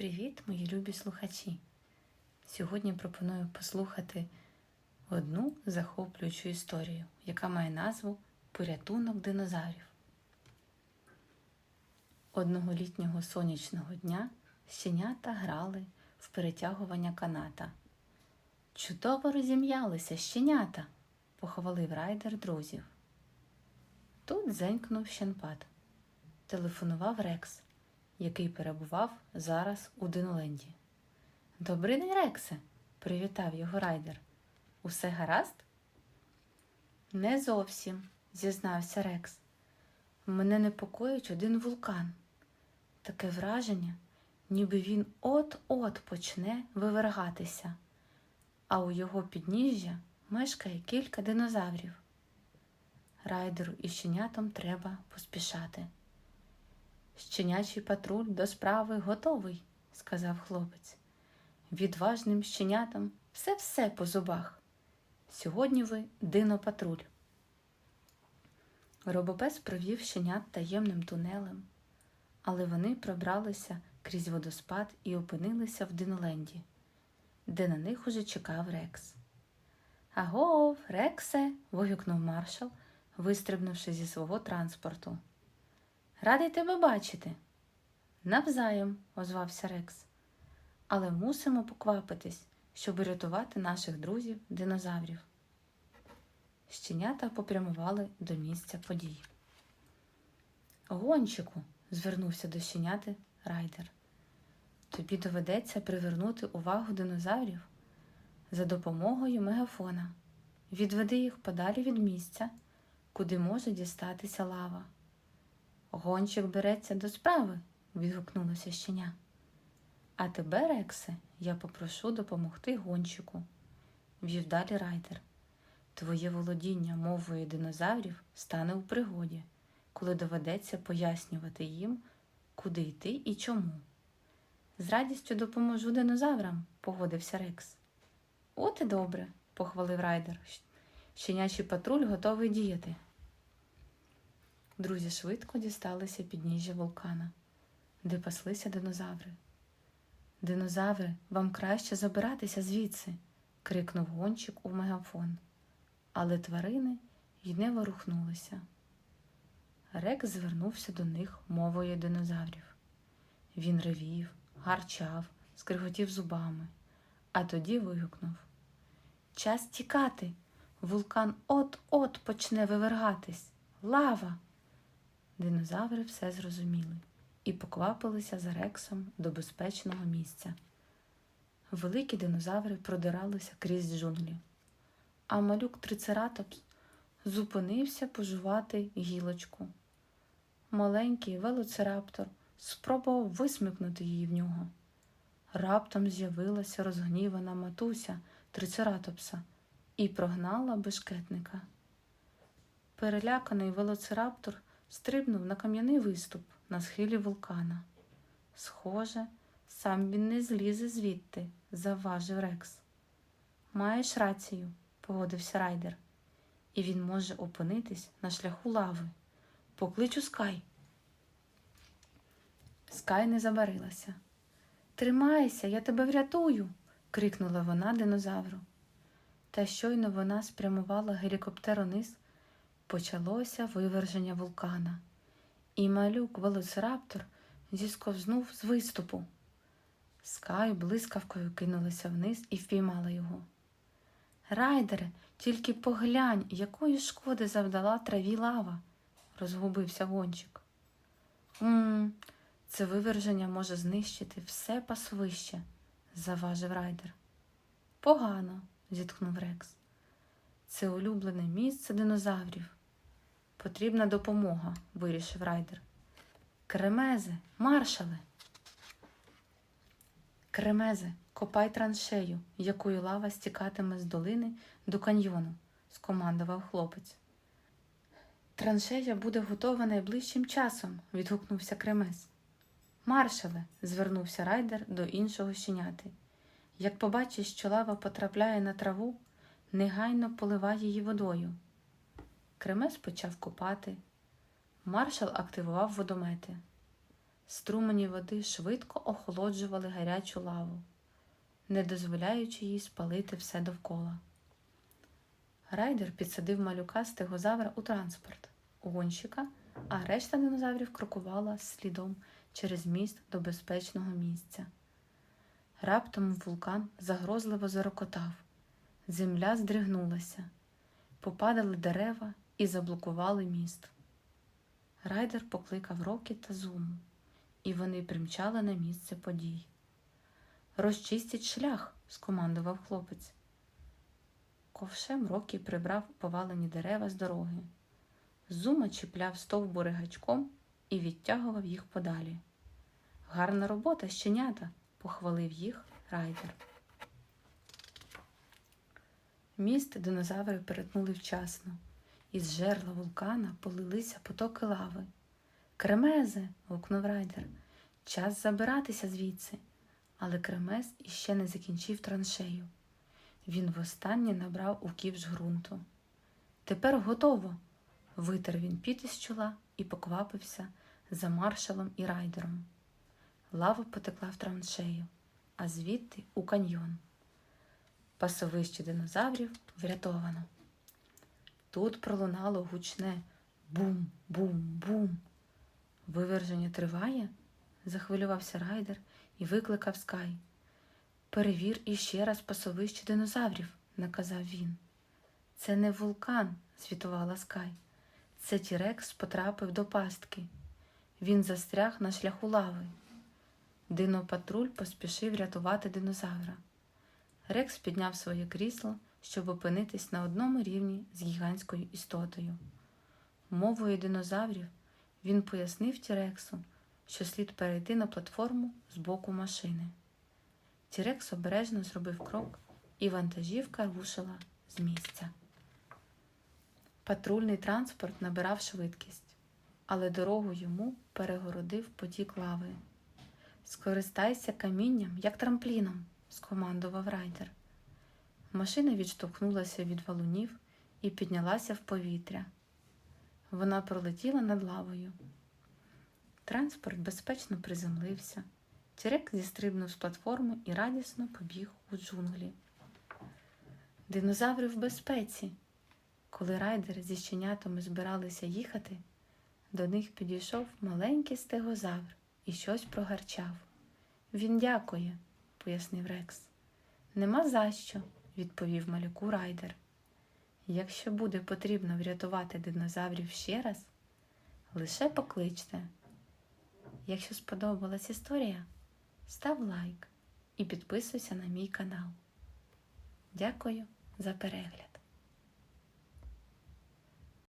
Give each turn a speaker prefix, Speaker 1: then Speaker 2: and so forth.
Speaker 1: Привіт, мої любі слухачі! Сьогодні пропоную послухати одну захоплюючу історію, яка має назву Порятунок динозаврів. Одного літнього сонячного дня щенята грали в перетягування каната. Чудово розім'ялися щенята, похвалив райдер друзів. Тут дзенькнув щенпад. Телефонував Рекс який перебував зараз у Динленді. Добрий день, Рексе, привітав його райдер. Усе гаразд? Не зовсім, зізнався Рекс. Мене непокоїть один вулкан. Таке враження, ніби він от-от почне вивергатися, а у його підніжжя мешкає кілька динозаврів. Райдеру і щенятам треба поспішати. Щенячий патруль до справи готовий, сказав хлопець. Відважним щенятам все-все по зубах. Сьогодні ви динопатруль. Робопес провів щенят таємним тунелем, але вони пробралися крізь водоспад і опинилися в Диноленді, де на них уже чекав Рекс. Агов, Рексе. вигукнув маршал, вистрибнувши зі свого транспорту. Радий тебе бачити. Навзаєм, озвався Рекс. Але мусимо поквапитись, щоб рятувати наших друзів динозаврів. Щенята попрямували до місця подій. Гончику, звернувся до щеняти райдер. Тобі доведеться привернути увагу динозаврів за допомогою мегафона. Відведи їх подалі від місця, куди може дістатися лава. Гонщик береться до справи, відгукнулося щеня. А тебе, Рексе, я попрошу допомогти гонщику, вів далі райдер. Твоє володіння мовою динозаврів стане у пригоді, коли доведеться пояснювати їм, куди йти і чому. З радістю допоможу динозаврам, погодився Рекс. От і добре, похвалив райдер. Щенячий патруль готовий діяти. Друзі швидко дісталися підніжжя вулкана, де паслися динозаври. Динозаври, вам краще забиратися звідси, крикнув гонщик у мегафон. Але тварини й не ворухнулися. Рекс звернувся до них мовою динозаврів. Він ревів, гарчав, скриготів зубами, а тоді вигукнув Час тікати! Вулкан от-от почне вивергатись. Лава! Динозаври все зрозуміли і поквапилися за рексом до безпечного місця. Великі динозаври продиралися крізь джунглі, а малюк трицератопс зупинився пожувати гілочку. Маленький велоцираптор спробував висмикнути її в нього. Раптом з'явилася розгнівана матуся трицератопса і прогнала бешкетника. Переляканий велоцираптор стрибнув на кам'яний виступ на схилі вулкана. Схоже, сам він не злізе звідти, завважив Рекс. Маєш рацію, погодився райдер, і він може опинитись на шляху лави. Покличу Скай. Скай не забарилася. Тримайся, я тебе врятую, крикнула вона динозавру. Та щойно вона спрямувала гелікоптер униз, почалося виверження вулкана, і малюк велоцираптор зісковзнув з виступу. Скай блискавкою кинулася вниз і впіймала його. Райдере, тільки поглянь, якої шкоди завдала траві лава, розгубився гонщик. Ум, це виверження може знищити все пасовище, заважив райдер. Погано, зітхнув Рекс. Це улюблене місце динозаврів. Потрібна допомога, вирішив райдер. Кремезе, маршале. Кремезе, копай траншею, якою лава стікатиме з долини до каньйону, скомандував хлопець. Траншея буде готова найближчим часом, відгукнувся Кремез. Маршале, звернувся райдер до іншого щеняти. Як побачиш, що лава потрапляє на траву, негайно поливай її водою. Кремес почав копати. Маршал активував водомети. Струмені води швидко охолоджували гарячу лаву, не дозволяючи їй спалити все довкола. Райдер підсадив малюка стегозавра у транспорт, у гонщика, а решта динозаврів крокувала слідом через міст до безпечного місця. Раптом вулкан загрозливо зарокотав, земля здригнулася, попадали дерева і заблокували міст. Райдер покликав Рокі та Зуму, і вони примчали на місце подій. Розчистіть шлях, скомандував хлопець. Ковшем Рокі прибрав повалені дерева з дороги. Зума чіпляв стовбури гачком і відтягував їх подалі. Гарна робота, щенята, похвалив їх райдер. Міст динозаври перетнули вчасно. Із жерла вулкана полилися потоки лави. Кремезе. гукнув райдер. Час забиратися звідси. Але кремез іще не закінчив траншею. Він востаннє набрав у ківш ґрунту. Тепер готово. Витер він піт із чола і поквапився за маршалом і райдером. Лава потекла в траншею, а звідти у каньйон. Пасовище динозаврів врятовано. Тут пролунало гучне бум-бум-бум. Виверження триває? захвилювався райдер і викликав Скай. Перевір іще раз пасовище динозаврів, наказав він. Це не вулкан, звітувала Скай. Це Тірекс потрапив до пастки. Він застряг на шляху лави. Динопатруль поспішив рятувати динозавра. Рекс підняв своє крісло, щоб опинитись на одному рівні з гігантською істотою. Мовою динозаврів він пояснив Тірексу, що слід перейти на платформу з боку машини. Тірекс обережно зробив крок, і вантажівка рушила з місця. Патрульний транспорт набирав швидкість, але дорогу йому перегородив потік лави. Скористайся камінням, як трампліном, скомандував райдер. Машина відштовхнулася від валунів і піднялася в повітря. Вона пролетіла над лавою. Транспорт безпечно приземлився. Тірек зістрибнув з платформи і радісно побіг у джунглі. Динозаври в безпеці. Коли райдери зі щенятами збиралися їхати, до них підійшов маленький стегозавр і щось прогарчав. Він дякує, пояснив Рекс. Нема за що, відповів малюку райдер. Якщо буде потрібно врятувати динозаврів ще раз, лише покличте. Якщо сподобалась історія, став лайк і підписуйся на мій канал. Дякую за перегляд!